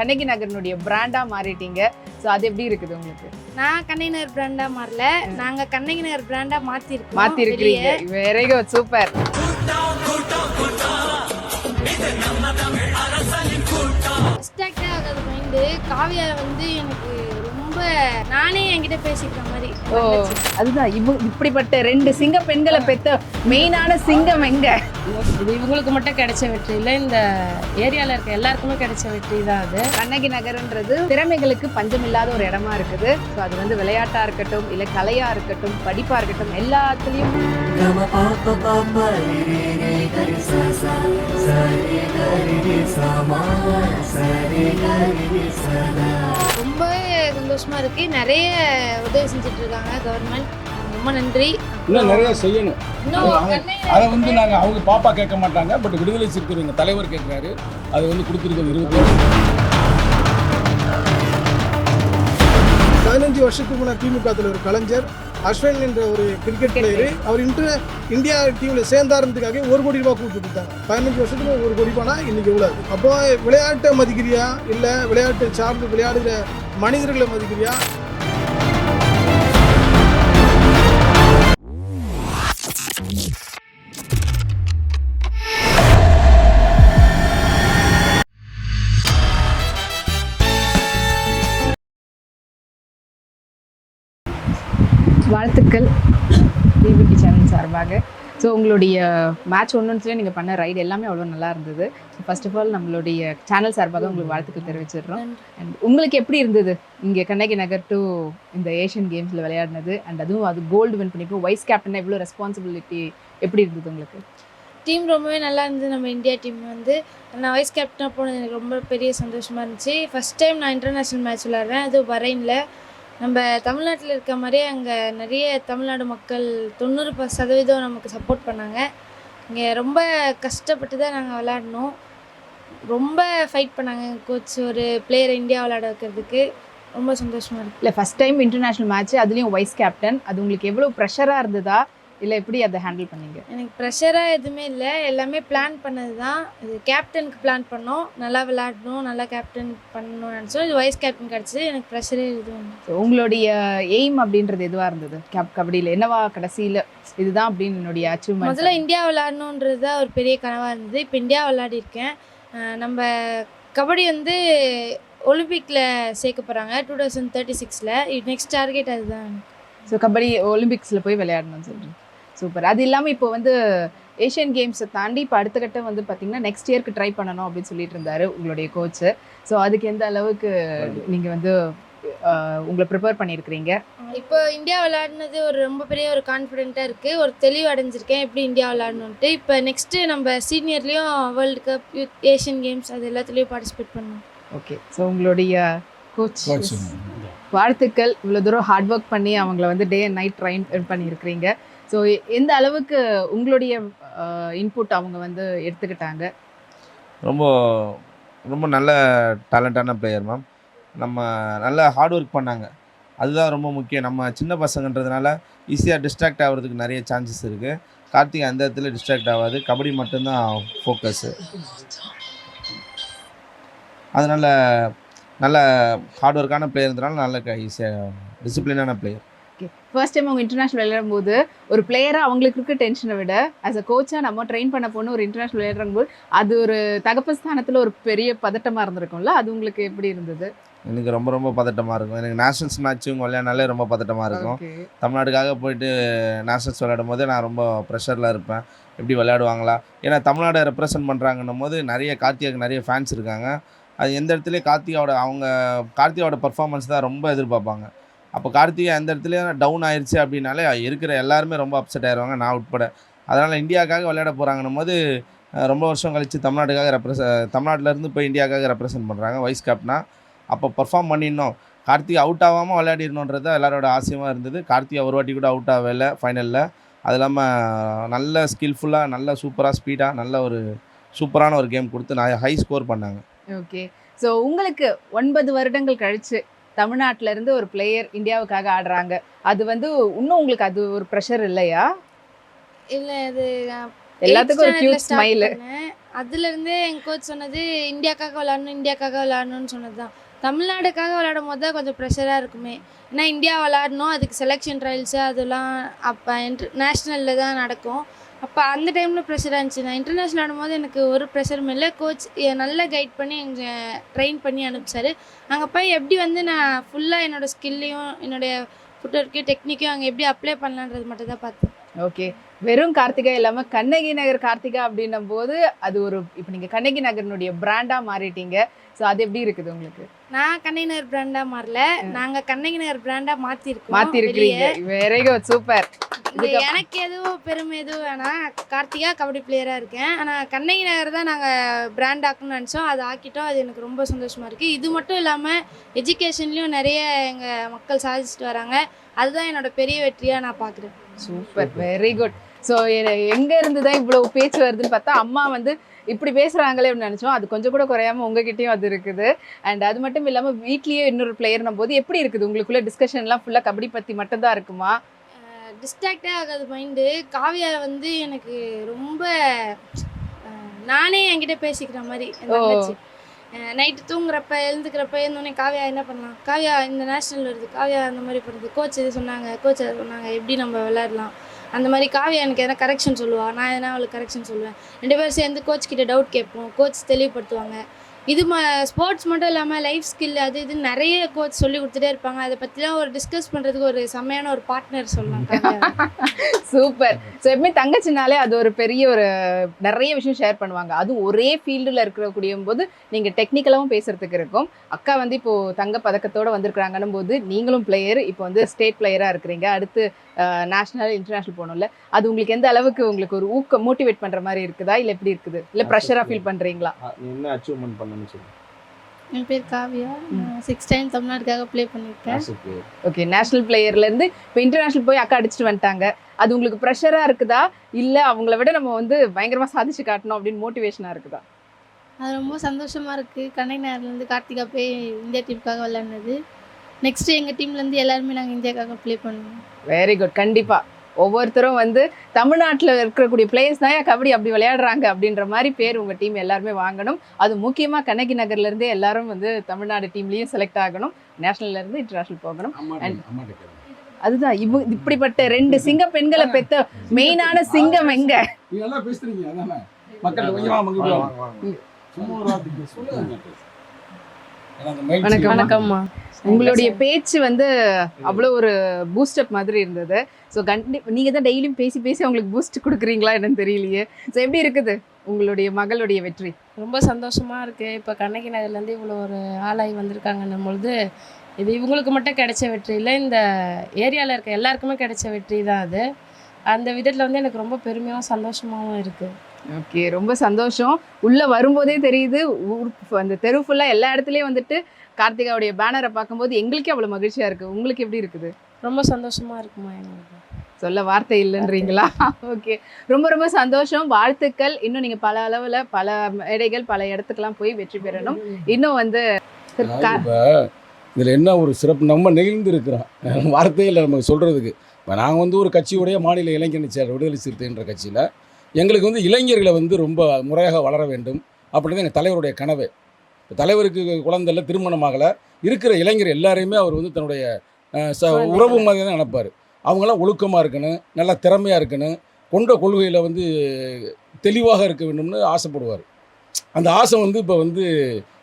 Kannagi நகரனுடைய பிராண்டா மாறிட்டீங்க. So அது எப்படி இருக்குது உங்களுக்கு? நான் கண்ணகி நகர் பிராண்டா மாறல. நாங்க கண்ணகி நகர் பிராண்டா மாத்திருக்கோம். மாத்தி இருக்கிறீங்க very good super mind Kavya வந்து எனக்கு ரொம்ப நானே என்கிட்ட பேசிக்கிற மாதிரி ஓ அதுதான். இப்படிப்பட்ட ரெண்டு சிங்க பெண்களை பெத்த மெயினான சிங்கம் எங்க? இது இவங்களுக்கு மட்டும் கிடைச்ச வெற்றி இல்லை இந்த ஏரியாவில் இருக்க எல்லாருக்குமே கிடைச்ச வெற்றி தான் அது. கண்ணகி நகர்ன்றது திறமைகளுக்கு பஞ்சம் இல்லாத ஒரு இடமா இருக்குது. ஸோ அது வந்து விளையாட்டா இருக்கட்டும் இல்லை கலையா இருக்கட்டும் படிப்பா இருக்கட்டும் எல்லாத்துலேயும். Gama pa pa pa pa re re re ga re sa sa sa re ga re re sa ma sa re ga re re sa da. ரொம்பவே சந்தோஷமா இருக்கு. நிறைய உதவி செஞ்சுட்டு இருக்காங்க கவர்மெண்ட் ரொம்ப நன்றி. இன்னும் நிறைய செய்யணும். அதை வந்து நாங்கள் அவங்க பாப்பா கேட்க மாட்டாங்க. பட் விடுதலை சிறுத்தைகள் எங்கள் தலைவர் கேட்குறாரு. அது வந்து கொடுத்துருக்கோம் இருபத்தி பதினஞ்சு வருஷத்துக்கு முன்னாடி திமுக தலைவர் கலைஞர் அஸ்வின் என்ற ஒரு கிரிக்கெட் பிளேயர் அவர் இன்டர் இந்தியா டீமில் சேர்ந்தாருன்றதுக்காக ஒரு கோடி ரூபாய் கொடுத்து கொடுத்தாங்க பதினஞ்சு வருஷத்துக்கு ஒரு கோடி ரூபாய்னா இன்னைக்கு எவ்வளோ அப்போ விளையாட்டை மதிக்கிறியா? இல்லை விளையாட்டு சார்ந்து விளையாடுகிற மனிதர்களை மதிக்கிறியா? சார்பாக ஸோ உங்களுடைய மேட்ச் ஒன்றுன்னு நீங்கள் பண்ண ரைடு எல்லாமே அவ்வளோ நல்லா இருந்தது. ஃபர்ஸ்ட் ஆஃப் ஆல் நம்மளுடைய சேனல் சார்பாக உங்களுக்கு வாழ்த்துக்கள் தெரிவிச்சிடுறோம். அண்ட் உங்களுக்கு எப்படி இருந்தது? இங்கே கண்ணகி நகர் டு இந்த ஏஷியன் கேம்ஸில் விளையாடினது. அண்ட் அதுவும் அது கோல்டு வின் பண்ணிப்போ வைஸ் கேப்டனாக இவ்வளோ ரெஸ்பான்சிபிலிட்டி எப்படி இருந்தது உங்களுக்கு? டீம் ரொம்பவே நல்லா இருந்தது. நம்ம இந்தியா டீம் வந்து. நான் வைஸ் கேப்டனாக போனது எனக்கு ரொம்ப பெரிய சந்தோஷமாக இருந்துச்சு. ஃபஸ்ட் டைம் நான் இன்டர்நேஷ்னல் மேட்ச் விளாட்றேன் அது பரைனில் நம்ம தமிழ்நாட்டில் இருக்க மாதிரியே அங்கே நிறைய தமிழ்நாடு மக்கள் தொண்ணூறு ப சதவீதம் நமக்கு சப்போர்ட் பண்ணாங்க. இங்கே ரொம்ப கஷ்டப்பட்டு தான் நாங்கள் விளாடினோம் ரொம்ப ஃபைட் பண்ணாங்க. கோச் ஒரு பிளேயரை இந்தியா விளாட வைக்கிறதுக்கு. ரொம்ப சந்தோஷமாக இருக்குது இல்லை ஃபஸ்ட் டைம் இன்டர்நேஷ்னல் மேட்ச் அதுலேயும் வைஸ் கேப்டன் அது உங்களுக்கு எவ்வளோ ப்ரெஷராக இருந்ததா? இல்லை எப்படி அதை ஹேண்டில் பண்ணீங்க? எனக்கு ப்ரெஷராக எதுவுமே இல்லை. எல்லாமே பிளான் பண்ணது தான் இது கேப்டனுக்கு பிளான் பண்ணோம். நல்லா விளாடணும் நல்லா கேப்டன் பண்ணணும்னு நினச்சோம். இது வைஸ் கேப்டன் கிடச்சிது. எனக்கு ப்ரெஷரே எதுவும் உங்களுடைய எய்ம் அப்படின்றது எதுவாக இருந்தது? கேப் கபடியில் என்னவா கடைசியில் இதுதான் அப்படின்னு என்னுடைய அச்சீவ்மெண்ட் முதல்ல இந்தியா விளாடணுன்றது தான் ஒரு பெரிய கனவாக இருந்தது. இப்போ இந்தியா விளையாடிருக்கேன். நம்ம கபடி வந்து ஒலிம்பிக்கில் சேர்க்க போகிறாங்க டூ தௌசண்ட் தேர்ட்டி சிக்ஸில் நெக்ஸ்ட் டார்கெட் அதுதான். ஸோ கபடி ஒலிம்பிக்ஸில் போய் விளையாடணும்னு சொல்கிறேன் சூப்பர். அது இல்லாமல் இப்போ வந்து ஏஷியன் கேம்ஸை தாண்டி இப்போ அடுத்த கட்டம் வந்து பார்த்தீங்கன்னா நெக்ஸ்ட் இயர்க்கு ட்ரை பண்ணணும் அப்படின்னு சொல்லிட்டு இருந்தாரு உங்களுடைய கோச்சு ஸோ அதுக்கு எந்த அளவுக்கு நீங்கள் வந்து உங்களை ப்ரிப்பேர் பண்ணியிருக்கிறீங்க? இப்போ இந்தியா விளையாடினது ஒரு ரொம்ப பெரிய ஒரு கான்ஃபிடென்ட்டாக இருக்குது ஒரு தெளிவு அடைஞ்சிருக்கேன். எப்படி இந்தியா விளையாடணுன்ட்டு இப்போ நெக்ஸ்ட்டு நம்ம சீனியர்லேயும் world cup youth Asian games அது எல்லாத்துலேயும் பார்ட்டிசிபேட் பண்ணணும். ஓகே ஸோ உங்களுடைய கோச் வாழ்த்துக்கள். இவ்வளோ தூரம் ஹார்ட் ஒர்க் பண்ணி அவங்கள வந்து டே அண்ட் நைட் ட்ரைன் பண்ணியிருக்கிறீங்க. ஸோ எந்த அளவுக்கு உங்களுடைய இன்புட் அவங்க வந்து எடுத்துக்கிட்டாங்க? ரொம்ப ரொம்ப நல்ல டேலண்டான பிளேயர் மேம் நம்ம நல்ல ஹார்ட் ஒர்க் பண்ணாங்க. அதுதான் ரொம்ப முக்கியம். நம்ம சின்ன பசங்கன்றதுனால ஈஸியாக டிஸ்ட்ராக்ட் ஆகிறதுக்கு நிறைய சான்சஸ் இருக்குது கார்த்திக் அந்த இடத்துல டிஸ்ட்ராக்ட் ஆகாது. கபடி மட்டும்தான் ஃபோக்கஸு அதனால் நல்ல ஹார்ட் ஒர்க்கான பிளேயர்ன்றனால நல்ல ஈஸியாக டிசிப்ளினான பிளேயர் ஃபர்ஸ்ட் டைம் அவங்க இன்டர்நேஷனல் விளையாடும் போது ஒரு பிளேயராக அவங்களுக்கு இருக்க டென்ஷனை விட ஆஸ் அ கோச்சாக நம்ம ட்ரெயின் பண்ண போன ஒரு இன்டர்நேஷனல் விளையாடும் போது அது ஒரு தகப்ப ஸ்தானத்தில் ஒரு பெரிய பதட்டமாக இருந்திருக்கும்ல? அது உங்களுக்கு எப்படி இருந்தது? எனக்கு ரொம்ப ரொம்ப பதட்டமாக இருக்கும். எனக்கு நேஷனல்ஸ் மேட்ச்சும் விளையாடினாலே ரொம்ப பதட்டமாக இருக்கும். ஓகே தமிழ்நாட்டுக்காக போயிட்டு நேஷனல்ஸ் விளையாடும் போது நான் ரொம்ப ப்ரெஷரில் இருப்பேன். எப்படி விளையாடுவாங்களா? ஏன்னா தமிழ்நாடை ரெப்ரசன்ட் பண்ணுறாங்கன்னும் போது நிறைய கார்த்திகாவுக்கு நிறைய ஃபேன்ஸ் இருக்காங்க. அது எந்த இடத்துலையும் கார்த்திகாவோட அவங்க கார்த்திகாவோட பர்ஃபார்மன்ஸ் தான் ரொம்ப எதிர்பார்ப்பாங்க. அப்போ கார்த்திகா எந்த இடத்துலையும் டவுன் ஆயிடுச்சு அப்படின்னாலே இருக்கிற எல்லாருமே ரொம்ப அப்செட் ஆயிடுவாங்க நான் உட்பட. அதனால் இந்தியாவுக்காக விளையாட போகிறாங்கன்னும் போது ரொம்ப வருஷம் கழித்து தமிழ்நாட்டுக்காக ரெப்ரச தமிழ்நாட்டிலேருந்து போய் இந்தியாவுக்காக ரெப்ரசன்ட் பண்ணுறாங்க வைஸ் கேப்டனா அப்போ பர்ஃபார்ம் பண்ணிடணும். கார்த்திக் அவுட் ஆகாமல் விளையாடிடணுன்றது தான் எல்லாரோட ஆசையமாக இருந்தது. கார்த்திகை ஒரு வாட்டி கூட அவுட் ஆகல ஃபைனலில் அது இல்லாமல் நல்ல ஸ்கில்ஃபுல்லாக நல்ல சூப்பராக ஸ்பீடாக நல்ல ஒரு சூப்பரான ஒரு கேம் கொடுத்து நான் ஹை ஸ்கோர் பண்ணாங்க. ஓகே ஸோ உங்களுக்கு ஒன்பது வருடங்கள் கழிச்சு தமிழ்நாட்டுல இருந்து ஒரு பிளேயர் இந்தியாவுக்காக ஆடுறாங்க. அது வந்து இன்னும் உங்களுக்கு அது ஒரு ப்ரெஷர் இல்லையா? இல்லை அது எல்லாத்துக்கும் ஒரு கியூட் ஸ்மைலு. அதுலேருந்தே எங்கள் கோச் சொன்னது இந்தியாக்காக விளாடணும் இந்தியாக்காக விளாடணும்னு சொன்னது தான். தமிழ்நாடுக்காக விளாடும் போது தான் கொஞ்சம் ப்ரெஷராக இருக்குமே. ஏன்னா இந்தியா விளாடணும் அதுக்கு செலெக்ஷன் ட்ரையல்ஸு அதெல்லாம் அப்போ இன்டர் நேஷ்னலில் தான் நடக்கும். அப்போ அந்த டைமில் ப்ரெஷராக இருந்துச்சு. நான் இன்டர்நேஷ்னல் ஆடும்போது எனக்கு ஒரு ப்ரெஷரும் இல்லை. கோச் நல்லா கைட் பண்ணி எங்கள் ட்ரெயின் பண்ணி அனுப்பிச்சார். அங்கே போய் எப்படி வந்து நான் ஃபுல்லாக என்னோடய ஸ்கில்லையும் என்னுடைய ஃபுட்ஒர்க்கையும் டெக்னிக்கையும் அங்கே எப்படி அப்ளை பண்ணலான்றது மட்டும் தான் பார்த்தேன். ஓகே வெறும் கார்த்திகா இல்லாம கண்ணகி நகர் கார்த்திகா அப்படின்னும் போது அது ஒரு இப்போ நீங்க கண்ணகி நகரினுடைய பிராண்டா மாறிட்டீங்க. ஸோ அது எப்படி இருக்குது உங்களுக்கு? நான் கண்ணகி நகர் பிராண்டாக மாறல. நாங்கள் கண்ணகி நகர் பிராண்டாக மாற்றிருக்கோம் மாத்தி இருக்கிறீங்க வெரி குட் சூப்பர் எனக்கு எதுவும் பெருமை எதுவும் வேணாம். கார்த்திகா கபடி பிளேயராக இருக்கேன். ஆனால் கண்ணகி நகர் தான் நாங்கள் பிராண்ட் ஆக்கணும்னு நினச்சோம். அதை ஆக்கிட்டோம். அது எனக்கு ரொம்ப சந்தோஷமாக இருக்குது இது மட்டும் இல்லாமல் எஜுகேஷன்லேயும் நிறைய எங்கள் மக்கள் சாதிச்சுட்டு வராங்க. அதுதான் என்னோட பெரிய வெற்றியாக நான் பார்க்குறேன் சூப்பர் வெரி குட் ஸோ எங்க இருந்து தான் இவ்வளவு பேச்சு வருதுன்னு பார்த்தா அம்மா வந்து இப்படி பேசுறாங்களே அப்படின்னு நினைச்சோம். அது கொஞ்சம் கூட குறையாம உங்ககிட்டயும் அது இருக்குது. அண்ட் அது மட்டும் இல்லாம வீட்லயே இன்னொரு பிளேயர்னும் போது எப்படி இருக்குது? உங்களுக்குள்ள டிஸ்கஷன்லாம் ஃபுல்லா கபடி பத்தி மட்டும் தான் இருக்குமா டிஸ்ட்ராக்டே ஆகாது மைண்டு காவியா வந்து எனக்கு ரொம்ப நானே என்கிட்ட பேசிக்கிற மாதிரி நைட்டு தூங்குறப்ப எழுந்துக்கிறப்ப எழுந்தோடனே காவியா என்ன பண்ணலாம்? காவியா இந்த நேஷ்னல் வருது. காவியா அந்த மாதிரி பண்ணுது கோச் இது சொன்னாங்க கோச் சொன்னாங்க. எப்படி நம்ம விளையாடலாம்? அந்த மாதிரி காவியா எனக்கு எதனா கரெக்ஷன் சொல்லுவாள் நான் எதனா அவளுக்கு கரெக்ஷன் சொல்லுவேன். ரெண்டு பேரும் சேர்ந்து கோச் கிட்ட டவுட் கேட்போம். கோச் தெளிவுபடுத்துவாங்க. இது ம ஸ்போர்ட்ஸ் மட்டும் இல்லாமல் லைஃப் ஸ்கில் அது இது நிறைய கோச் சொல்லி கொடுத்துட்டே இருப்பாங்க. அதை பற்றிலாம் ஒரு டிஸ்கஸ் பண்ணுறதுக்கு ஒரு செம்மையான ஒரு பார்ட்னர் சொல்லலாம். சூப்பர். ஸோ எப்பவுமே தங்கச்சினாலே அது ஒரு பெரிய ஒரு நிறைய விஷயம் ஷேர் பண்ணுவாங்க. அதுவும் ஒரே ஃபீல்டில் இருக்கக்கூடிய போது நீங்கள் டெக்னிக்கலாகவும் பேசுறதுக்கு இருக்கும். அக்கா வந்து இப்போ தங்க பதக்கத்தோட வந்திருக்கிறாங்கன்னும் போது நீங்களும் பிளேயர் இப்போ வந்து ஸ்டேட் பிளேயராக இருக்கிறீங்க. அடுத்து நேஷனல் இன்டர்நேஷனல் போகணும்ல. அது உங்களுக்கு எந்த அளவுக்கு உங்களுக்கு ஒரு ஊக்கம் மோட்டிவேட் பண்ணுற மாதிரி இருக்குதா? இல்லை எப்படி இருக்குது? இல்லை ப்ரெஷராக ஃபீல் பண்ணுறீங்களா நீ என்ன அச்சீவ்மெண்ட் பண்ணணும்னு சொல்லு என் பேர் காவியா. நான் சிக்ஸ் டைம் தமிழ்நாட்டுக்காக ப்ளே பண்ணியிருக்கேன். ஓகே நேஷனல் பிளேயர்லேருந்து இப்போ இன்டர்நேஷனல் போய் அக்கா அடிச்சுட்டு வந்துட்டாங்க. அது உங்களுக்கு ப்ரெஷராக இருக்குதா? இல்லை அவங்கள விட நம்ம வந்து பயங்கரமாக சாதிச்சு காட்டணும் அப்படின்னு மோட்டிவேஷனாக இருக்குதா? அது ரொம்ப சந்தோஷமாக இருக்குது கன்னியாகுமரிலேருந்து கார்த்திகா போய் இந்தியா டீமுக்காக விளையாடுனது. நெக்ஸ்ட்டு எங்கள் டீம்லேருந்து எல்லாருமே நாங்கள் இந்தியாக்காக ப்ளே பண்ணுவோம். வெரி குட் கண்டிப்பா. ஒவ்வொருத்தரும் வந்து தமிழ்நாட்டில் இருக்கக்கூடிய பிளேயர்ஸ் தான் ஏன் கபடி அப்படி விளையாடுறாங்க அப்படின்ற மாதிரி பேர் உங்க டீம் எல்லாருமே வாங்கணும். அது முக்கியமா கண்ணகி நகர்ல இருந்தே எல்லாரும் வந்து தமிழ்நாடு டீம்லயும் செலக்ட் ஆகணும். நேஷனல்ல இருந்து இன்டர்நேஷனல் போகணும். அதுதான் இவ இப்படிப்பட்ட ரெண்டு சிங்க பெண்களை பெத்த மெயினான சிங்கம் எங்க? பேசுறீங்க வணக்கம். வணக்கம்மா. உங்களுடைய பேச்சு வந்து அவ்வளோ ஒரு பூஸ்டப் மாதிரி இருந்தது. ஸோ கண்டி நீங்கள் தான் டெய்லியும் பேசி பேசி அவங்களுக்கு பூஸ்ட் கொடுக்குறீங்களா என்னன்னு தெரியலையே. ஸோ எப்படி இருக்குது உங்களுடைய மகளுடைய வெற்றி? ரொம்ப சந்தோஷமா இருக்கு. இப்போ கண்ணகி நகர்லேருந்து இவ்வளோ ஒரு ஆளாகி வந்திருக்காங்கன்னும் பொழுது இது இவங்களுக்கு மட்டும் கிடைச்ச வெற்றி இல்லை. இந்த ஏரியாவில் இருக்க எல்லாருக்குமே கிடைச்ச வெற்றி தான் அது. அந்த விதத்தில் வந்து எனக்கு ரொம்ப பெருமையாகவும் சந்தோஷமாகவும் இருக்குது ஓகே ரொம்ப சந்தோஷம். உள்ள வரும்போதே தெரியுது ஊர் அந்த தெரு ஃபுல்லா எல்லா இடத்துலயும் வந்துட்டு கார்த்திகாவுடைய பேனரை பார்க்கும்போது எங்களுக்கே அவ்வளவு மகிழ்ச்சியா இருக்கு. உங்களுக்கு எப்படி இருக்குது? ரொம்ப சந்தோஷமா இருக்குமா எங்களுக்கு? சொல்ல வார்த்தை இல்லைன்றீங்களா? ஓகே ரொம்ப ரொம்ப சந்தோஷம். வாழ்த்துக்கள். இன்னும் நீங்க பல அளவுல பல மேடைகள் பல இடத்துக்கெல்லாம் போய் வெற்றி பெறணும். இன்னும் வந்து இதில் என்ன ஒரு சிறப்பு? நம்ம நெகிழ்ந்து இருக்கிறோம். வார்த்தையில் நமக்கு சொல்கிறதுக்கு இப்போ நாங்கள் வந்து ஒரு கட்சியுடைய மாநில இளைஞர் விடுதலை சிறுத்தைன்ற கட்சியில் எங்களுக்கு வந்து இளைஞர்களை வந்து ரொம்ப முறையாக வளர வேண்டும். அப்படின்னு எங்கள் தலைவருடைய கனவு. இப்ப தலைவருக்கு குழந்தை இல்லை திருமணமாகலை இருக்கிற இளைஞர் எல்லாரையுமே அவர் வந்து தன்னுடைய ச உறவு மாதிரி தான் நினைப்பார். அவங்களாம் ஒழுக்கமாக இருக்கணும் நல்லா திறமையாக இருக்கணும் கொண்ட கொள்கையில் வந்து தெளிவாக இருக்க வேண்டும்னு ஆசைப்படுவார். அந்த ஆசை வந்து இப்போ வந்து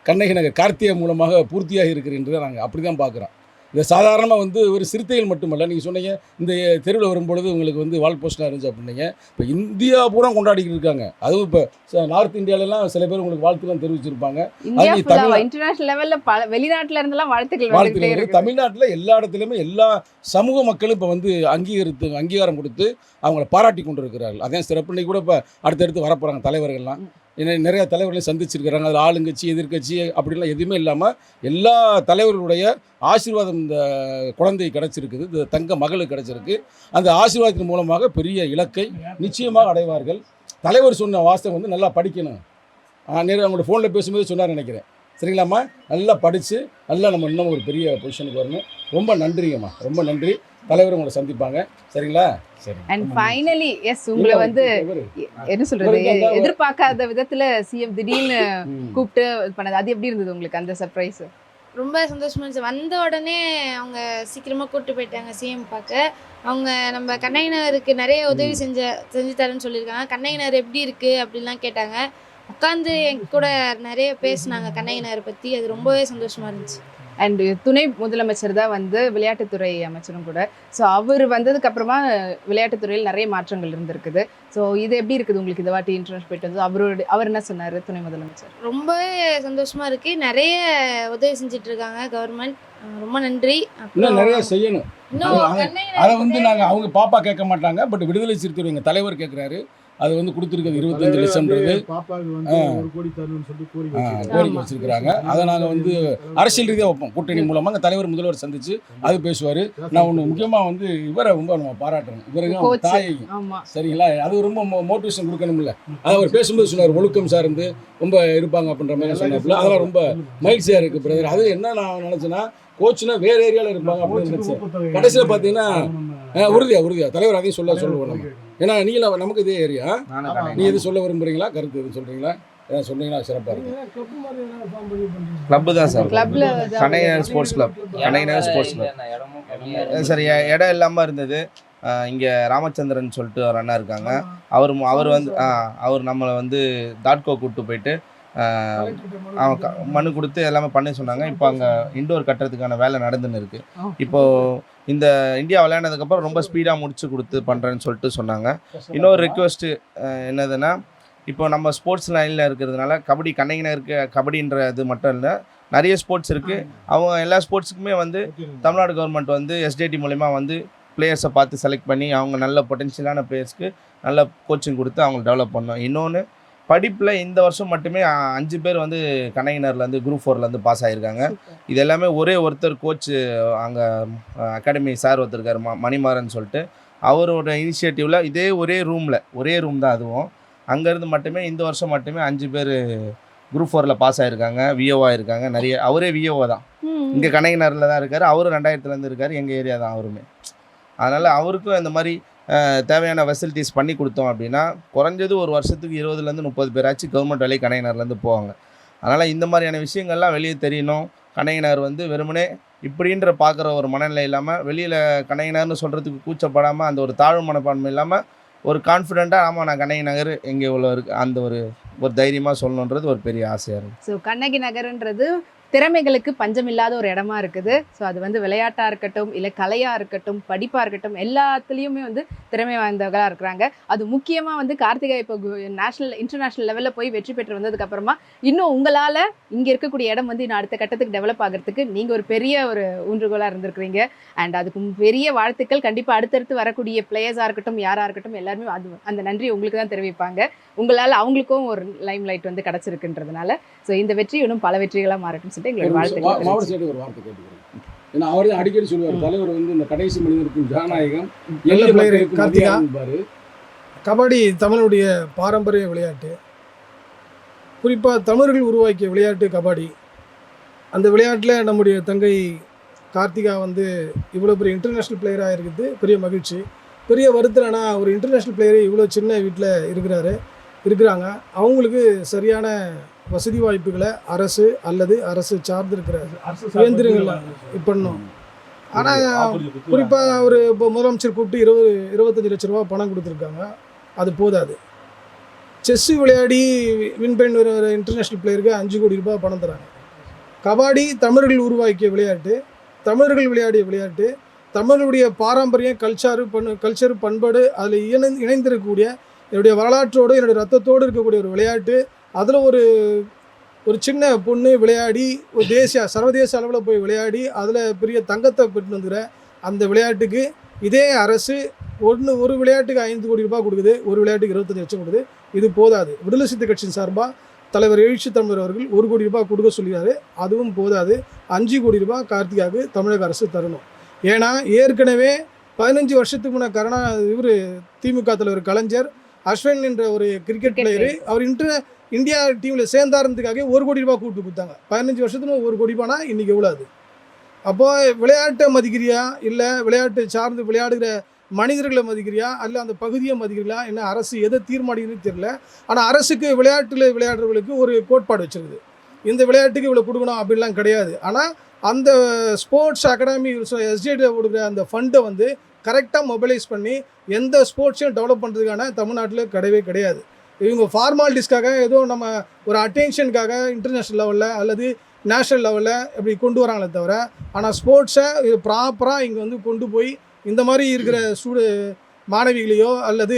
கண்ணகி நகர் கார்த்திகை மூலமாக பூர்த்தியாக இருக்கிறது நாங்கள் அப்படி தான் பார்க்குறோம் இதை சாதாரணமாக வந்து ஒரு சிறுத்தைகள் மட்டுமல்ல நீங்கள் சொன்னீங்க இந்த தெருவில் வரும்பொழுது உங்களுக்கு வந்து வால் போஸ்டாக இருந்துச்சு அப்படின்னீங்க. இப்போ இந்தியா பூரா கொண்டாடிக்கிட்டு இருக்காங்க. அதுவும் இப்போ நார்த் இந்தியாவிலலாம் சில பேர் உங்களுக்கு வாழ்த்துலாம் தெரிவிச்சிருப்பாங்க. இன்டர்நேஷனல் லெவல்ல பல வெளிநாட்டுல இருந்தெல்லாம் வாழ்த்துக்கள் வாழ்த்துக்கள். தமிழ்நாட்டில் எல்லா இடத்துலையுமே எல்லா சமூக மக்களும் இப்போ வந்து அங்கீகரித்து அங்கீகாரம் கொடுத்து அவங்கள பாராட்டி கொண்டு இருக்கிறார்கள் அதே சிறப்பு கூட இப்போ அடுத்தடுத்து வரப்போகிறாங்க தலைவர்கள்லாம். நிறைய தலைவர்களை சந்திச்சிருக்கிறாங்க. அதில் ஆளுங்கட்சி எதிர்க்கட்சி அப்படிலாம் எதுவுமே இல்லாமல் எல்லா தலைவர்களுடைய ஆசீர்வாதம் இந்த குழந்தை கிடச்சிருக்குது. இந்த தங்க மகளுக்கு கிடச்சிருக்கு. அந்த ஆசீர்வாதத்தின் மூலமாக பெரிய இலக்கை நிச்சயமாக அடைவார்கள். தலைவர் சொன்ன வாசகம் வந்து நல்லா படிக்கணும். நேரம் அவங்களோட ஃபோனில் பேசும்போது சொன்னார் நினைக்கிறேன். சரிங்களாம்மா? நல்லா படித்து நல்லா நம்ம இன்னும் ஒரு பெரிய பொசிஷனுக்கு வரணும். ரொம்ப நன்றிங்கம்மா. ரொம்ப நன்றி. தலைவர் உங்களை சந்திப்பாங்க. சரிங்களா? சரி. அண்ட் ஃபைனலி எஸ் உங்களை வந்து என்ன சொல்றது? எதிர்பார்க்காத விதத்துல சிஎம் திடீர்னு. கூப்பிட்டு இது பண்ணது. அது எப்படி இருந்தது உங்களுக்கு அந்த சர்ப்ரைஸ் ரொம்ப சந்தோஷமா இருந்துச்சு. வந்த உடனே அவங்க சீக்கிரமா கூப்பிட்டு போயிட்டாங்க சிஎம் பார்க்க. அவங்க நம்ம கண்ணகினருக்கு நிறைய உதவி செஞ்ச செஞ்சு தரேன்னு சொல்லியிருக்காங்க. கண்ணகினர் எப்படி இருக்கு அப்படின்லாம் கேட்டாங்க. உட்காந்து என் கூட நிறைய பேசினாங்க கண்ணகினர் பத்தி. அது ரொம்பவே சந்தோஷமா இருந்துச்சு. அண்ட் துணை முதலமைச்சர் தான் வந்து விளையாட்டுத்துறை அமைச்சரும் கூட. ஸோ அவர் வந்ததுக்கு அப்புறமா விளையாட்டுத்துறையில் நிறைய மாற்றங்கள் இருந்திருக்குது. ஸோ இது எப்படி இருக்குது உங்களுக்கு இந்த வாட்டி இன்டர்நேஷனல் போயிட்டு வந்து அவரோட அவர் என்ன சொன்னார் துணை முதலமைச்சர்? ரொம்பவே சந்தோஷமா இருக்கு. நிறைய உதவி செஞ்சுட்டு இருக்காங்க கவர்மெண்ட் ரொம்ப நன்றி. இன்னும் நிறைய செய்யணும். இன்னும் அது- கண்ணகினர் அதை வந்து நாங்கள் அவங்க பாப்பா கேட்க மாட்டாங்க. பட் விடுதலை சிறுத்தைகள் எங்கள் தலைவர் கேட்குறாரு. அது வந்து கொடுத்துருக்கிறது இருபத்தஞ்சு லட்சம்ன்றது. பாப்பாவுக்கு வந்து ஆ. ஒரு கோடி தரணும்னு சொல்லி கோரிக்கை வச்சிருக்கிறாங்க. அதை நாங்கள் வந்து அரசியல் ரீதியாக வைப்போம். கூட்டணி மூலமாக எங்கள் தலைவர் முதல்வர் சந்திச்சு அது பேசுவார். நான் ஒன்று முக்கியமாக வந்து இவரை ரொம்ப நம்ம பாராட்டுறோம். இவருக்கு. தாயையும். சரிங்களா? அது ரொம்ப மோட்டிவேஷன் கொடுக்கணும்ல. அது அவர் பேசும்போது சொன்னார் ஒழுக்கம் சார்ந்து ரொம்ப இருப்பாங்க அப்படின்ற மாதிரி சொன்னாப்புல. அதெல்லாம் ரொம்ப மகிழ்ச்சியாக இருக்குது பிரதர் அது என்ன நான் நினச்சேன்னா கோச்னா வேறு ஏரியாவில் இருப்பாங்க அப்படின்னு நினச்சேன். கடைசியில் பார்த்தீங்கன்னா உறுதியா உறுதியா. தலைவர் அதையும் சொல்ல சொல்லுவோம் நம்ம. ஏன்னா நீங்களும் நமக்கு இதே ஏரியா. நீ எது சொல்ல விரும்புறீங்களா? கருத்து எதுவும் சொல்கிறீங்களா ஏதாவது சொன்னீங்கன்னா சிறப்பாக இருக்கும்? கிளப்பு தான் சார். கிளப்ல Kannagi Nagar sports club Kannagi Nagar sports club சரி இடம் இல்லாமல் இருந்தது. இங்கே ராமச்சந்திரன் சொல்லிட்டு ஒரு அண்ணா இருக்காங்க. அவர் அவர் வந்து ஆ, அவர் நம்மளை வந்து தாட்கோ கூப்பிட்டு போயிட்டு மனு கொடுத்து. எல்லாமே பண்ண சொன்னாங்க. இப்போ அங்கே இண்டோர் கட்டுறதுக்கான வேலை நடந்துன்னு இருக்கு. இப்போ இந்த இந்தியா விளையாண்டதுக்கப்புறம் ரொம்ப ஸ்பீடாக முடிச்சு கொடுத்து பண்ணுறேன்னு சொல்லிட்டு சொன்னாங்க. இன்னொரு ரிக்வெஸ்ட்டு என்னதுன்னா இப்போ நம்ம ஸ்போர்ட்ஸ் லைனில் இருக்கிறதுனால கபடி கண்ணகினருக்கு கபடின்ற இது மட்டும் இல்லை நிறைய ஸ்போர்ட்ஸ் இருக்குது அவங்க எல்லா ஸ்போர்ட்ஸுக்குமே வந்து தமிழ்நாடு கவர்மெண்ட் வந்து எஸ்டிடி மூலிமா வந்து பிளேயர்ஸை பார்த்து செலக்ட் பண்ணி அவங்க நல்ல பொட்டென்ஷியலான பிளேயர்ஸ்க்கு நல்ல கோச்சிங் கொடுத்து அவங்க டெவலப் பண்ணோம். இன்னொன்று படிப்பில் இந்த வருஷம் மட்டுமே அஞ்சு பேர் வந்து கண்ணகினர்லேருந்து குரூப் ஃபோர்லேருந்து பாஸ் ஆகியிருக்காங்க இது எல்லாமே ஒரே ஒருத்தர் கோச் அங்கே அகாடமி சார் ஒருத்தர் இருக்கார் ம மணிமாறன் சொல்லிட்டு. அவரோட இனிஷியேட்டிவில் இதே ஒரே ரூமில் ஒரே ரூம் தான் அதுவும். அங்கேருந்து மட்டுமே இந்த வருஷம் மட்டுமே அஞ்சு பேர் குரூப் ஃபோரில் பாஸ் ஆகிருக்காங்க விஓவாக இருக்காங்க நிறைய அவரே விஓஓ தான். இங்கே கண்ணகினரில் தான் இருக்கார் அவரும் ரெண்டாயிரத்துலேருந்து இருக்கார் எங்கள் ஏரியா தான் அவருமே. அதனால் அவருக்கும் இந்த மாதிரி தேவையான ஃபெசிலிட்டிஸ் பண்ணி கொடுத்தோம் அப்படின்னா குறைஞ்சது ஒரு வருஷத்துக்கு இருபதுலேருந்து முப்பது பேராச்சும் கவர்மெண்ட் வேலை கணையினர்லேருந்து போவாங்க. அதனால் இந்த மாதிரியான விஷயங்கள்லாம் வெளியே தெரியணும். கணையினர் வந்து வெறுமனே இப்படின்ற பார்க்குற ஒரு மனநிலை இல்லாமல் வெளியில் கணையினர்னு சொல்கிறதுக்கு கூச்சப்படாமல் அந்த ஒரு தாழ்வு மனப்பான்மை இல்லாமல் ஒரு கான்ஃபிடெண்ட்டாக ஆமாம் நான் கண்ணகி நகர் எங்கே உள்ள இருக்கு? அந்த ஒரு ஒரு தைரியமாக சொல்லணுன்றது ஒரு பெரிய ஆசையாக இருக்குது ஸோ கண்ணகி நகர்ன்றது திறமைகளுக்கு பஞ்சமில்லாத ஒரு இடமா இருக்குது. ஸோ அது வந்து விளையாட்டாக இருக்கட்டும் இல்லை கலையாக இருக்கட்டும் படிப்பாக இருக்கட்டும் எல்லாத்துலேயுமே வந்து திறமை வாய்ந்தவர்களாக இருக்கிறாங்க. அது முக்கியமாக வந்து கார்த்திகா இப்போ நேஷனல் இன்டர்நேஷ்னல் லெவலில் போய் வெற்றி பெற்று வந்ததுக்கப்புறமா இன்னும் உங்களால் இங்கே இருக்கக்கூடிய இடம் வந்து இன்னும் அடுத்த கட்டத்துக்கு டெவலப் ஆகிறதுக்கு நீங்கள் ஒரு பெரிய ஒரு ஊன்றுகோலாக இருந்திருக்கிறீங்க. அண்ட் அதுக்கு பெரிய வாழ்த்துக்கள். கண்டிப்பாக அடுத்தடுத்து வரக்கூடிய பிளேயர்ஸாக இருக்கட்டும் யாராக இருக்கட்டும் எல்லாருமே அது அந்த நன்றி உங்களுக்கு தான் தெரிவிப்பாங்க. உங்களால் அவங்களுக்கும் ஒரு லைம் லைட் வந்து கிடச்சிருக்குன்றதுனால. ஸோ இந்த வெற்றி இன்னும் பல வெற்றிகளாக மாறட்டும். சொல்லிட்டு எங்களோட வாழ்த்துக்கள் மாவட்ட தெரிவிச்சுக்கிறேன். சைடு ஒரு வார்த்தை கேட்டுக்கிறேன். ஏன்னா அவர் தான் அடிக்கடி சொல்லுவார் தலைவர் வந்து இந்த கடைசி மனிதனுக்கும் ஜனநாயகம் கார்த்திகா. கபடி தமிழுடைய பாரம்பரிய விளையாட்டு. குறிப்பாக தமிழர்கள் உருவாக்கிய விளையாட்டு கபடி. அந்த விளையாட்டில் நம்முடைய தங்கை கார்த்திகா வந்து இவ்வளோ பெரிய இன்டர்நேஷ்னல் பிளேயராக இருக்குது. பெரிய மகிழ்ச்சி. பெரிய வருத்தம் ஆனால் ஒரு இன்டர்நேஷ்னல் பிளேயர் இவ்வளோ சின்ன வீட்டில் இருக்கிறாரு இருக்கிறாங்க. அவங்களுக்கு சரியான வசதி வாய்ப்புகளை அரசு அல்லது அரசு சார்ந்து இருக்கிற இயந்திரங்கள் பண்ணணும். ஆனால் குறிப்பாக அவர் இப்போ முதலமைச்சர் கூப்பிட்டு இருபது இருபத்தஞ்சி லட்ச ரூபா பணம் கொடுத்துருக்காங்க. அது போதாது. செஸ்ஸு விளையாடி வின் பண்ணி வர இன்டர்நேஷ்னல் பிளேயருக்கு அஞ்சு கோடி ரூபாய் பணம் தராங்க. கபாடி தமிழர்கள் உருவாக்கிய விளையாட்டு தமிழர்கள் விளையாடிய விளையாட்டு தமிழர்களுடைய பாரம்பரியம் கல்ச்சாரு பண் கல்ச்சர் பண்பாடு அதில் இணை இணைந்திருக்கக்கூடிய என்னுடைய வரலாற்றோடு என்னுடைய ரத்தத்தோடு இருக்கக்கூடிய ஒரு விளையாட்டு அதில் ஒரு ஒரு சின்ன பொண்ணு விளையாடி ஒரு தேசிய சர்வதேச அளவில் போய் விளையாடி அதில் பெரிய தங்கத்தை பெற்று வந்துக்கிற அந்த விளையாட்டுக்கு இதே அரசு ஒன்று ஒரு விளையாட்டுக்கு ஐந்து கோடி ரூபாய் கொடுக்குது ஒரு விளையாட்டுக்கு இருபத்தஞ்சு லட்சம் கொடுக்குது. இது போதாது. விடுதலை சித்த கட்சியின் சார்பாக தலைவர் எழுச்சி தமிழர் அவர்கள் ஒரு கோடி ரூபாய் கொடுக்க சொல்லியிருக்காரு. அதுவும் போதாது. அஞ்சு கோடி ரூபாய் கார்த்திகாவுக்கு தமிழக அரசு தரணும். ஏன்னா ஏற்கனவே பதினஞ்சு வருஷத்துக்கு முன்னே கருணா இவர் திமுக தலைவர் கலைஞர் அஸ்வின் என்ற ஒரு கிரிக்கெட் பிளேயரு அவர் இன்டர் இந்தியா டீமில் சேர்ந்தாருன்றதுக்காக ஒரு கோடி ரூபாய் கூப்பிட்டு கொடுத்தாங்க. பதினஞ்சு வருஷத்துக்கு ஒரு கோடி ரூபானா இன்றைக்கி எவ்வளோ அது? அப்போது விளையாட்டை மதிக்கிறியா? இல்லை விளையாட்டு சார்ந்து விளையாடுகிற மனிதர்களை மதிக்கிறியா? அல்ல அந்த பகுதியை மதிக்கிறியா? என்ன அரசு எதை தீர்மானிக்குதுன்னு தெரியல. ஆனால் அரசுக்கு விளையாட்டில் விளையாடுறவங்களுக்கு ஒரு கோட்பாடு வச்சிருக்குது. இந்த விளையாட்டுக்கு இவ்வளோ கொடுக்கணும் அப்படிலாம் கிடையாது. ஆனால் அந்த ஸ்போர்ட்ஸ் அகாடமி எஸ்டேட்டில் கொடுக்குற அந்த ஃபண்டை வந்து கரெக்டாக மொபைலைஸ் பண்ணி எந்த ஸ்போர்ட்ஸையும் டெவலப் பண்ணுறதுக்கான தமிழ்நாட்டில் கிடையவே கிடையாது. இவங்க ஃபார்மாலிட்டிஸ்க்காக ஏதோ நம்ம ஒரு அட்டென்ஷனுக்காக இன்டர்நேஷ்னல் லெவலில் அல்லது நேஷ்னல் லெவலில் இப்படி கொண்டு வராங்களே தவிர ஆனால் ஸ்போர்ட்ஸை இது ப்ராப்பராக இங்கே வந்து கொண்டு போய் இந்த மாதிரி இருக்கிற ஸ்டூடெ மாணவிகளையோ அல்லது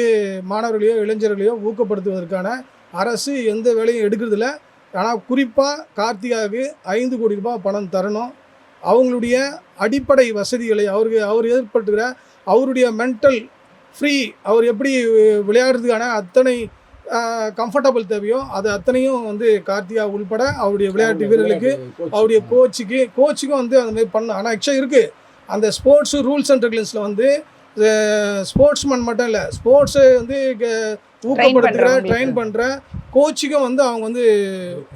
மாணவர்களையோ இளைஞர்களையோ ஊக்கப்படுத்துவதற்கான அரசு எந்த வேலையும் எடுக்கிறதில்ல. ஆனால் குறிப்பாக கார்த்திகாவுக்கு ஐந்து கோடி ரூபாய் பணம் தரணும். அவங்களுடைய அடிப்படை வசதிகளை அவருக்கு அவர் ஏற்பட்டுக்கிற அவருடைய மென்டல் ஃப்ரீ அவர் எப்படி விளையாடுறதுக்கான அத்தனை கம்ஃபர்டபுள் தேவையோ அது அத்தனையும் வந்து கார்த்திகா உள்பட அவருடைய விளையாட்டு வீரர்களுக்கு அவருடைய கோச்சுக்கு கோச்சுக்கும் வந்து அந்த மாதிரி பண்ண ஆனால் ஆக்சுவலாக இருக்குது அந்த ஸ்போர்ட்ஸ் ரூல்ஸ் அண்ட் ரெகுலேஷனில் வந்து ஸ்போர்ட்ஸ்மேன் மட்டும் இல்லை ஸ்போர்ட்ஸை வந்து ஊக்கப்படுத்துகிற. ட்ரெயின் பண்ணுற கோச்சுக்கும் வந்து அவங்க வந்து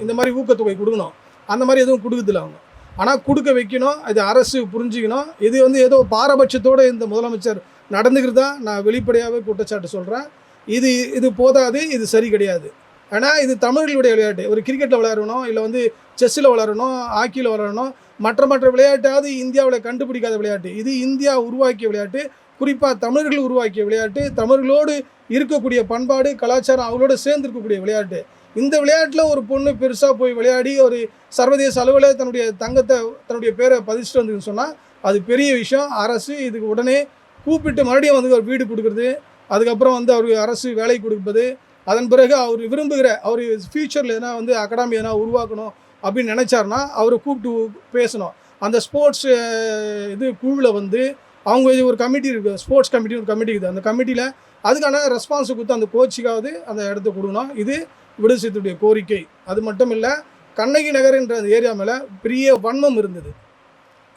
இந்த மாதிரி ஊக்கத்தொகை கொடுக்கணும். அந்த மாதிரி எதுவும் கொடுக்குதில்ல அவங்க. ஆனால் கொடுக்க வைக்கணும் இது அரசு புரிஞ்சுக்கணும். இது வந்து ஏதோ பாரபட்சத்தோடு இந்த முதலமைச்சர் நடந்துக்கிறதா நான் வெளிப்படையாகவே குற்றச்சாட்டு சொல்கிறேன் இது இது போதாது இது சரி கிடையாது. ஆனால் இது தமிழர்களுடைய விளையாட்டு. ஒரு கிரிக்கெட்டில் விளையாடணும் இல்லை வந்து செஸ்ஸில் விளையாடணும் ஹாக்கியில் விளையாடணும் மற்ற மற்ற விளையாட்டாவது இந்தியாவில் கண்டுபிடிக்காத விளையாட்டு. இது இந்தியா உருவாக்கிய விளையாட்டு. குறிப்பாக தமிழர்கள் உருவாக்கிய விளையாட்டு. தமிழர்களோடு இருக்கக்கூடிய பண்பாடு கலாச்சாரம் அவங்களோட சேர்ந்து இருக்கக்கூடிய விளையாட்டு. இந்த விளையாட்டில் ஒரு பொண்ணு பெருசாக போய் விளையாடி ஒரு சர்வதேச அளவில் தன்னுடைய தங்கத்தை தன்னுடைய பேரை பதிச்சுட்டு வந்துன்னு சொன்னால் அது பெரிய விஷயம். அரசு இதுக்கு உடனே கூப்பிட்டு மறுபடியும் வந்து ஒரு வீடு கொடுக்குறது. அதுக்கப்புறம் வந்து அவருக்கு அரசு வேலை கொடுப்பது அதன் பிறகு அவர் விரும்புகிற அவர் ஃப்யூச்சரில் எதனா வந்து அகாடமி எதனா உருவாக்கணும் அப்படின்னு நினச்சாருன்னா அவரை கூப்பிட்டு பேசணும். அந்த ஸ்போர்ட்ஸ் இது குழுவில் வந்து அவங்க இது ஒரு கமிட்டி இருக்குது ஸ்போர்ட்ஸ் கமிட்டி ஒரு கமிட்டி இருக்குது. அந்த கமிட்டியில் அதுக்கான ரெஸ்பான்ஸ் கொடுத்து அந்த கோச்சுக்காவது அந்த இடத்த கொடுக்கணும். இது விடுதலை கோரிக்கை. அது மட்டும் இல்லை கண்ணகி நகர்ன்ற அந்த ஏரியா மேலே பெரிய வன்மம் இருந்தது.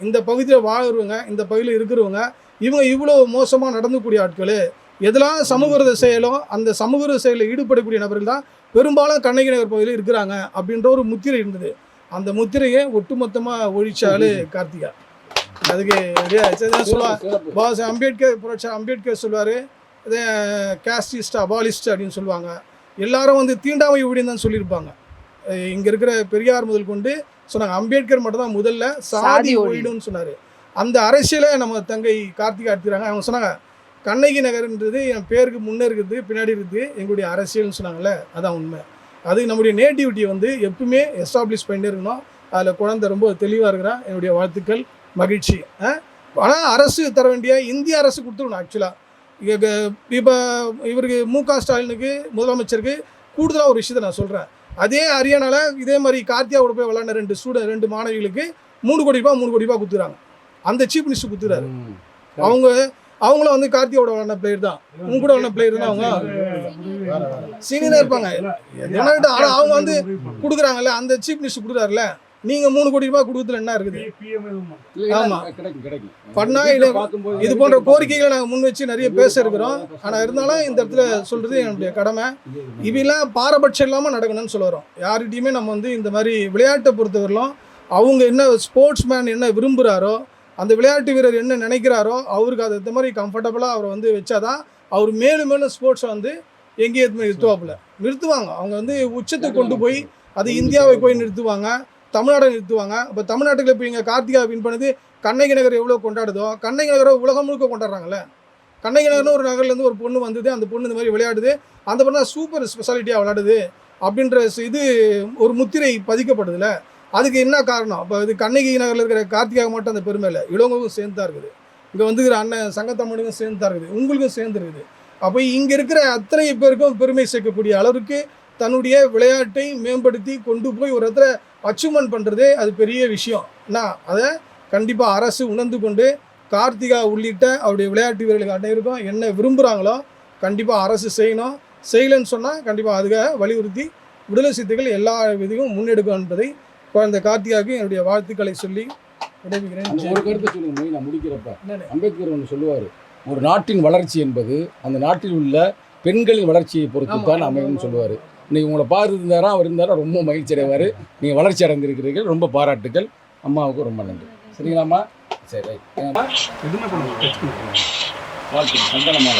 இந்த பகுதியில் வாழ்கிறவங்க இந்த பகுதியில் இருக்கிறவங்க இவங்க இவ்வளோ மோசமாக நடந்துக்கூடிய ஆட்கள் எதெல்லாம் சமூக விரோத செயலோ அந்த சமூக விரோத செயலில் ஈடுபடக்கூடிய நபர்கள் தான் பெரும்பாலும் கண்ணகி நகர் பகுதியில் இருக்கிறாங்க அப்படின்ற ஒரு முத்திரை இருந்தது. அந்த முத்திரையை ஒட்டுமொத்தமாக ஒழிச்சாலு கார்த்திகா. அதுக்கு சொல்லுவாங்க பாஸ் அம்பேத்கர் புரட்சி அம்பேத்கர் சொல்லுவார். இதே கேஸ்டிஸ்ட் அபாலிஸ்ட் அப்படின்னு சொல்லுவாங்க. எல்லாரும் வந்து தீண்டாமை ஊழியம் தான் சொல்லியிருப்பாங்க. இங்கே இருக்கிற பெரியார் முதல் கொண்டு சொன்னாங்க. அம்பேத்கர் மட்டும் தான் முதல்ல சாதி. ஒழிடும்னு சொன்னார். அந்த அரசியலை நம்ம தங்கை கார்த்திகா எடுத்துக்கிறாங்க. அவங்க சொன்னாங்க கண்ணகி நகர்ன்றது என் பேருக்கு முன்னே இருக்குது பின்னாடி இருக்குது. எங்களுடைய அரசியல்னு சொன்னாங்கல்ல அதான் உண்மை. அது நம்முடைய நேட்டிவிட்டியை வந்து எப்பவுமே எஸ்டாப்ளிஷ் பண்ணிட்டே இருக்கணும். அதில் குழந்தை ரொம்ப தெளிவாக இருக்கிறான் என்னுடைய வாழ்த்துக்கள் மகிழ்ச்சி. ஆனால் அரசு தர வேண்டிய இந்திய அரசு கொடுத்துருக்கணும் ஆக்சுவலாக இப்போ இவருக்கு மு க ஸ்டாலினுக்கு முதலமைச்சருக்கு கூடுதலாக ஒரு விஷயத்தை நான் சொல்கிறேன் அதே ஹரியானால இதே மாதிரி கார்த்தியாவோட போய் விளாண்ட ரெண்டு ஸ்டூடெண்ட் ரெண்டு மாணவிகளுக்கு மூணு கோடி ரூபாய் மூணு கோடி ரூபாய் கொடுத்துறாங்க. அந்த சீஃப் மினிஸ்டர் கொடுத்துறாரு. அவங்க அவங்களும் வந்து கார்த்தியோட விளாண்ட பிளேயர் தான். உங்க கூட விளாண்ட பிளேயர் தான் அவங்க? சீனியராக இருப்பாங்க. எதனா ஆனால் அவங்க வந்து கொடுக்குறாங்கல்ல அந்த சீஃப் மினிஸ்டர் கொடுக்குறாருல நீங்கள் மூணு கோடி ரூபாய் கொடுக்கல என்ன இருக்குது? ஆமா. பண்ணா இது இது போன்ற கோரிக்கைகளை நாங்கள் முன் வச்சு நிறைய பேச இருக்கிறோம். ஆனால் இருந்தாலும் இந்த இடத்துல சொல்கிறது என்னுடைய கடமை. இவெல்லாம் பாரபட்சம் இல்லாமல் நடக்கணும்னு சொல்ல வரோம் யார்கிட்டயுமே நம்ம வந்து இந்த மாதிரி விளையாட்டை பொறுத்தவரையிலும் அவங்க என்ன ஸ்போர்ட்ஸ் மேன் என்ன விரும்புகிறாரோ அந்த விளையாட்டு வீரர் என்ன நினைக்கிறாரோ அவருக்கு அது இந்த மாதிரி கம்ஃபர்டபுளாக அவரை வந்து வச்சாதான் அவர் மேலும் மேலும் ஸ்போர்ட்ஸை வந்து எங்கேயும் நிறுத்துவாப்புல. நிறுத்துவாங்க. அவங்க வந்து உச்சத்துக்கு கொண்டு போய் அது இந்தியாவை போய் நிறுத்துவாங்க தமிழ்நாடை நிறுத்துவாங்க. இப்போ தமிழ்நாட்டுக்கு இப்போ இங்கே கார்த்திகா வின் பண்ணது கண்ணகி நகர் எவ்வளோ கொண்டாடுதோ கண்ணகி நகரை உலகம் முழுக்க கொண்டாடுறாங்கல்ல. கண்ணகி நகர்னு ஒரு நகர்லேருந்து ஒரு பொண்ணு வந்தது அந்த பொண்ணு இந்த மாதிரி விளையாடுது. அந்த பொண்ணு சூப்பர் ஸ்பெஷாலிட்டியாக விளையாடுது. அப்படின்ற இது ஒரு முத்திரை பதிக்கப்படுதுல அதுக்கு என்ன காரணம்? இப்போ இது கண்ணகி நகரில் இருக்கிற கார்த்திகாக மட்டும் அந்த பெருமை இல்லை. இளவங்களுக்கும் சேர்ந்து தான் இருக்குது. இங்கே வந்துக்கிற அண்ணன் சங்கத்தம்மனுக்கும் சேர்ந்து தான் இருக்குது. உங்களுக்கும் சேர்ந்து இருக்குது அப்போ இங்கே இருக்கிற அத்தனை பேருக்கும் பெருமை சேர்க்கக்கூடிய அளவுக்கு தன்னுடைய விளையாட்டை மேம்படுத்தி கொண்டு போய் ஒரு இடத்துல அச்சீவ்மெண்ட் பண்ணுறதே அது பெரிய விஷயம். நான் அதை கண்டிப்பாக அரசு உணர்ந்து கொண்டு கார்த்திகா உள்ளிட்ட அவருடைய விளையாட்டு வீரர்களுக்கு அனைவருக்கும் என்ன விரும்புகிறாங்களோ கண்டிப்பாக அரசு செய்யணும். செய்யலைன்னு சொன்னால் கண்டிப்பாக அதுக்காக வலியுறுத்தி விடுதலை சிறுத்தைகள் எல்லா விதையும் முன்னெடுக்கும் என்பதை குழந்தை கார்த்திகாவுக்கு என்னுடைய வாழ்த்துக்களை சொல்லி விடைபெறுகிறேன். ஒரு கருத்தை சொல்லுங்க நான் முடிக்கிறப்ப? அம்பேத்கர் ஒன்று சொல்லுவார் ஒரு நாட்டின் வளர்ச்சி என்பது அந்த நாட்டில் உள்ள பெண்களின் வளர்ச்சியை பொறுத்து தான் அமையும்னு சொல்லுவார். இன்னைக்கு உங்களை பாரு இருந்தாரா அவர் இருந்தாரா ரொம்ப மகிழ்ச்சி அடைவார். நீங்கள் வளர்ச்சி அடைந்திருக்கிறீர்கள் ரொம்ப பாராட்டுக்கள். அம்மாவுக்கு ரொம்ப நன்றி. சரிங்களாம்மா? சரி? வாழ்த்து சந்தனமாக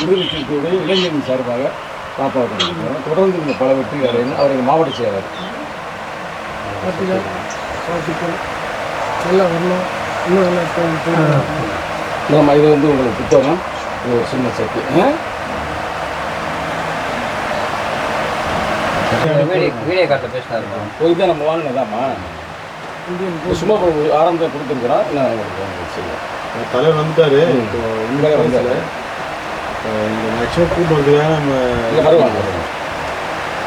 விடுதலை சிறுத்தையுடைய இளைஞரின் சார்பாக பாப்பாவுக்கு தொடர்ந்து இந்த பல வெற்றி அடையணும் அவர் எங்கள் மாவட்ட செயலர் வாழ்த்துக்கள் வாழ்த்துக்கள் நல்லா வரணும். இன்னும் நல்லா போகணும் நம்ம இது வந்து உங்களுக்கு புத்தகம் இது ஒரு சின்ன ஆ? வீடியோ கார்டில் பேசினாரு போய் தான் நம்ம வாங்கினதாம்மா. சும்மா ஒரு ஆரம்பத்தை கொடுத்துருக்குறோம் தலைவர் வந்துட்டாரு. இப்போ உண்மையாக வந்தாரு இந்த மேக்ஸிமம் கூட்டு வந்துருக்காங்க நம்ம வருவாங்க.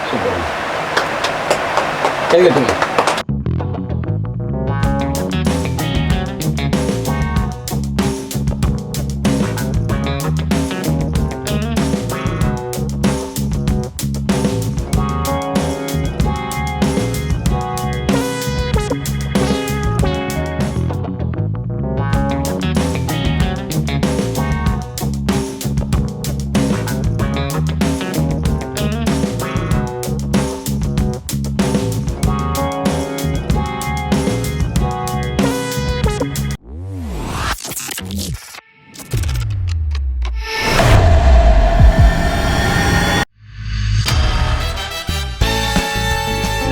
சூப்பர். கை கட்டுங்க